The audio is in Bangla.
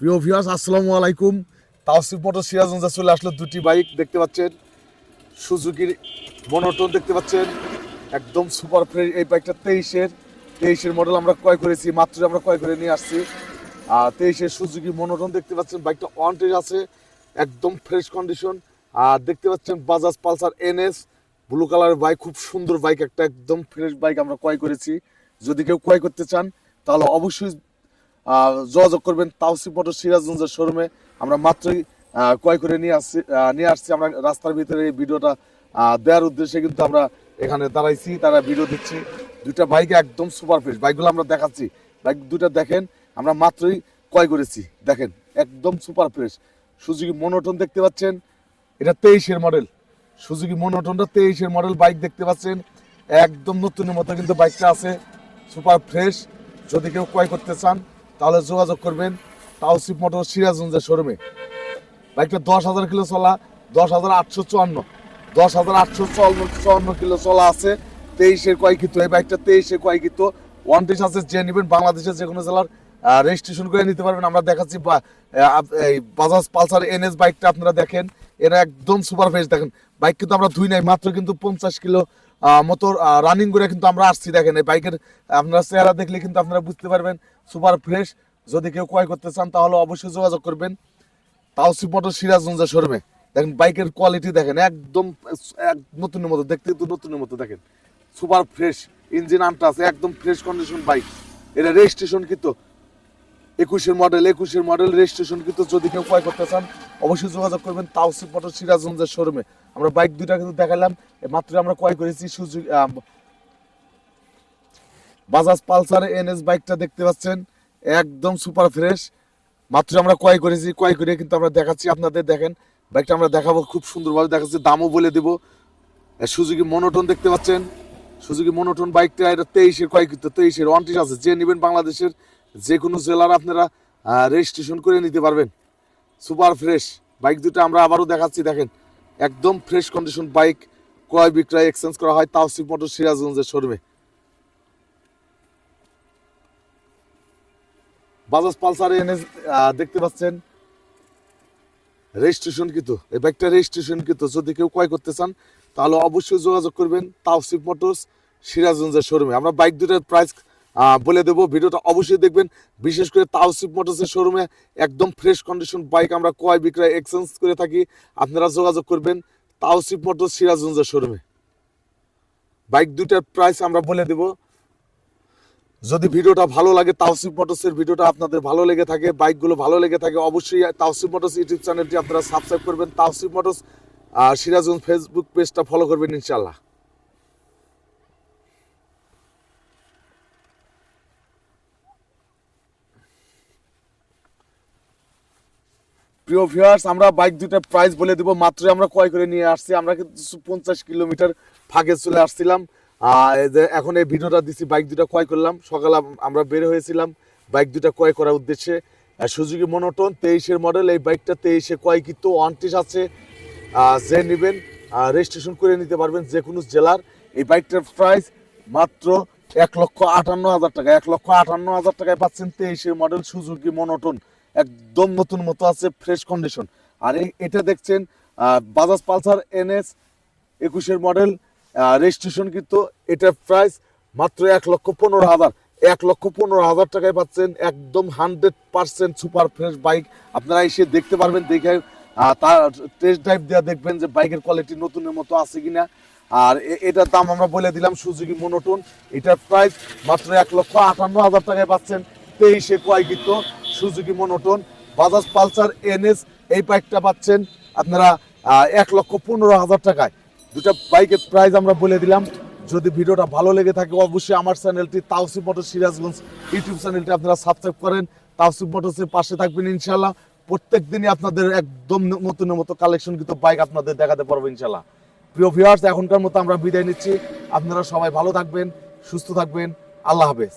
প্রিয় ভিউয়ার্স আসসালামু আলাইকুম। তাওসিফ মোটর সিরাজগঞ্জে চলে আসলো দুটি বাইক, দেখতে পাচ্ছেন। সুজুকির মনোটন দেখতে পাচ্ছেন। একদম সুপার ফ্রেশ এই বাইকটা তেইশের। তেইশের মডেল আমরা ক্রয় করেছি মাত্র আমরা ক্রয় করে নিয়ে আসছি। আর তেইশের সুজুকি মনোটন দেখতে পাচ্ছেন, বাইকটা অন টেজ আছে, একদম ফ্রেশ কন্ডিশন আর দেখতে পাচ্ছেন বাজাজ পালসার এনএস ব্লু কালারের বাইক খুব সুন্দর বাইক একটা একদম ফ্রেশ বাইক আমরা ক্রয় করেছি। যদি কেউ ক্রয় করতে চান, তাহলে অবশ্যই যোগাযোগ করবেন তাওসি মোটর সিরাজগঞ্জের শোরুমে। আমরা মাত্রই ক্রয় করে নিয়ে আসছি নিয়ে আসছি। আমরা রাস্তার ভিতরে এই ভিডিওটা দেওয়ার উদ্দেশ্যে কিন্তু আমরা এখানে দাঁড়াইছি, তারা ভিডিও দিচ্ছি। দুইটা বাইক একদম সুপার ফ্রেশ বাইকগুলো আমরা দেখাচ্ছি। বাইক দুটা দেখেন, আমরা মাত্রই ক্রয় করেছি। দেখেন, একদম সুপার ফ্রেশ সুজুকি মনোটন দেখতে পাচ্ছেন, এটা তেইশের মডেল সুজুকি মনোটনটা তেইশের মডেল বাইক দেখতে পাচ্ছেন। একদম নতুনের মতো কিন্তু বাইকটা আছে সুপার ফ্রেশ যদি কেউ ক্রয় করতে চান তাহলে যোগাযোগ করবেন তাওসিফ মোটর সিরাজগঞ্জের শোরুমে। বাইকটা দশ হাজার কিলো চলা, দশ হাজার আটশো চুয়ান্ন। দশ হাজার আটশো চুয়ান্ন কিলো চলা আছে, তেইশের কয়কিত। এই বাইকটা তেইশে কয়কিত। ওয়ান টেস আছে, যে নেবেন বাংলাদেশের যে কোনো জেলার রেজিস্ট্রেশন করে নিতে পারবেন। আমরা দেখাচ্ছি এই বাজাজ পালসার এনএস বাইকটা আপনারা দেখেন। এরা একদম সুপার ফ্রেশ দেখেন, বাইক কিন্তু আমরা ধুই নাই, মাত্র কিন্তু পঞ্চাশ কিলো মতো রানিং করে কিন্তু আমরা আসছি, দেখেন, এই বাইকের আপনারা চেহারা দেখলে কিন্তু আপনারা বুঝতে পারবেন সুপার ফ্রেশ যদি কেউ ক্রয় করতে চান, তাহলে অবশ্যই যোগাযোগ করবেন। তাওসিফ মোটর সিরাজগঞ্জের শোরুমে। দেখেন বাইকের কোয়ালিটি দেখেন, একদম, এক নতুনের মতো, দেখতে কিন্তু নতুনের মতো, দেখেন। সুপার ফ্রেশ ইঞ্জিন আনটা আছে একদম ফ্রেশ কন্ডিশন বাইক এটা রেজিস্ট্রেশন কিন্তু, একুশের মডেল একুশের মডেল রেজিস্ট্রেশন কিন্তু যদি কেউ ক্রয় করতে চান অবশ্যই যোগাযোগ করবেন তাওসিফ মোটর সিরাজগঞ্জের শোরুমে। আমরা বাইক দুইটা কিন্তু দেখালাম মাত্র আমরা ক্রয় করেছি সুযোগ বাজাজ পালসার এনএস বাইকটা দেখতে পাচ্ছেন, একদম সুপার ফ্রেশ। মাত্র আমরা ক্রয় করেছি, ক্রয় করে কিন্তু আমরা দেখাচ্ছি, আপনাদের দেখেন। বাইকটা আমরা দেখাবো, খুব সুন্দরভাবে দেখাচ্ছি, দামও বলে দেবো। সুজুকি মনোটন দেখতে পাচ্ছেন, সুজুকি মনোটন বাইকটা, এটা তেইশের ক্রয় কিন্তু তেইশের ওয়ান্টিস আছে। যে নেবেন বাংলাদেশের যে কোনো জেলার আপনারা রেজিস্ট্রেশন করে নিতে পারবেন। Super fresh. বাইক দুটো আমরা আবারও দেখাচ্ছি, দেখেন। একদম ফ্রেশ কন্ডিশন বাইক, ক্রয় বিক্রয় এক্সচেঞ্জ করা হয় তাওসিফ মোটর সিরাজগঞ্জের শোরুমে বাজাজ পালসার এনে দেখতে পাচ্ছেন। রেজিস্ট্রেশন কিন্তু, এই বাইকটা রেজিস্ট্রেশন কিন্তু, যদি কেউ ক্রয় করতে চান, তাহলে অবশ্যই যোগাযোগ করবেন তাওসিফ মোটরস সিরাজগঞ্জের শোরুমে আমরা বাইক দুটার প্রাইস বলে দেবো, ভিডিওটা অবশ্যই দেখবেন। বিশেষ করে তাওসিফ মোটরসের শোরুমে একদম ফ্রেশ কন্ডিশন বাইক আমরা ক্রয় বিক্রয় এক্সচেঞ্জ করে থাকি। আপনারা যোগাযোগ করবেন তাওসিফ মোটরস সিরাজগঞ্জের শোরুমে বাইক দুটার প্রাইস আমরা বলে দেবো। যদি ভিডিওটা ভালো লাগে তাওসিফ মোটরসের ভিডিওটা আপনাদের ভালো লেগে থাকে বাইকগুলো ভালো লেগে থাকে, অবশ্যই তাওসিফ মোটরস ইউটিউব চ্যানেলটি আপনারা সাবস্ক্রাইব করবেন। তাওসিফ মোটরস আর সিরাজগঞ্জ ফেসবুক পেজটা ফলো করবেন ইনশাল্লাহ প্রিয় ভিউয়ার্স আমরা বাইক দুটার প্রাইস বলে দিব। মাত্র আমরা ক্রয় করে নিয়ে আসছি। আমরা কিন্তু পঞ্চাশ কিলোমিটার ফাঁকে চলে আসছিলাম। এখন এই ভিডিওটা দিছি বাইক দুটা ক্রয় করলাম। সকালে আমরা বের হয়েছিলাম বাইক দুটা ক্রয় করার উদ্দেশ্যে। সুজুকি মনোটন তেইশের মডেল এই বাইকটা তেইশে ক্রয় কিন্তু ওয়ান্টিস আছে। যে নেবেন রেজিস্ট্রেশন করে নিতে পারবেন যে কোনো জেলার। এই বাইকটার প্রাইস মাত্র এক লক্ষ আটান্ন হাজার টাকা। এক লক্ষ আটান্ন হাজার টাকায় পাচ্ছেন তেইশের মডেল সুজুকি মনোটন একদম নতুন মতো আছে ফ্রেশ কন্ডিশন আর এটা দেখছেন বাজাজ পালসার এনএস একুশের মডেল রেজিস্ট্রেশন কিন্তু এটার প্রাইস মাত্র এক লক্ষ পনেরো হাজার। এক লক্ষ পনেরো হাজার টাকায় পাচ্ছেন, একদম hundred percent super fresh bike আপনারা এসে দেখতে পারবেন, দেখে তার টেস্ট ড্রাইভ দেওয়া দেখবেন যে বাইকের কোয়ালিটি নতুনের মতো আছে কিনা। আর এটার দাম আমরা বলে দিলাম সুজুকি মনোটন এটার প্রাইস মাত্র এক লক্ষ আটান্ন হাজার টাকায় পাচ্ছেন, তেইশে কয়কিত সুজুকি মনোটন, বাজাজ পালসার, এনএস, এই বাইকটা পাচ্ছেন আপনারা এক লক্ষ পনেরো হাজার টাকায়। দুটা বাইকের প্রাইস আমরা বলে দিলাম। যদি ভিডিওটা ভালো লেগে থাকে, অবশ্যই আমার চ্যানেলটি তাওসিফ মোটর সিরাজগঞ্জ ইউটিউব চ্যানেলটি আপনারা সাবস্ক্রাইব করেন। তাওসিফ মোটরসের পাশে থাকবেন ইনশাল্লাহ প্রত্যেক দিনই আপনাদের একদম নতুনের মতো কালেকশন কিন্তু বাইক আপনাদের দেখাতে পারব ইনশাল্লাহ প্রিয় ভিউয়ার্স এখনকার মতো আমরা বিদায় নিচ্ছি। আপনারা সবাই ভালো থাকবেন, সুস্থ থাকবেন। আল্লাহ হাফেজ।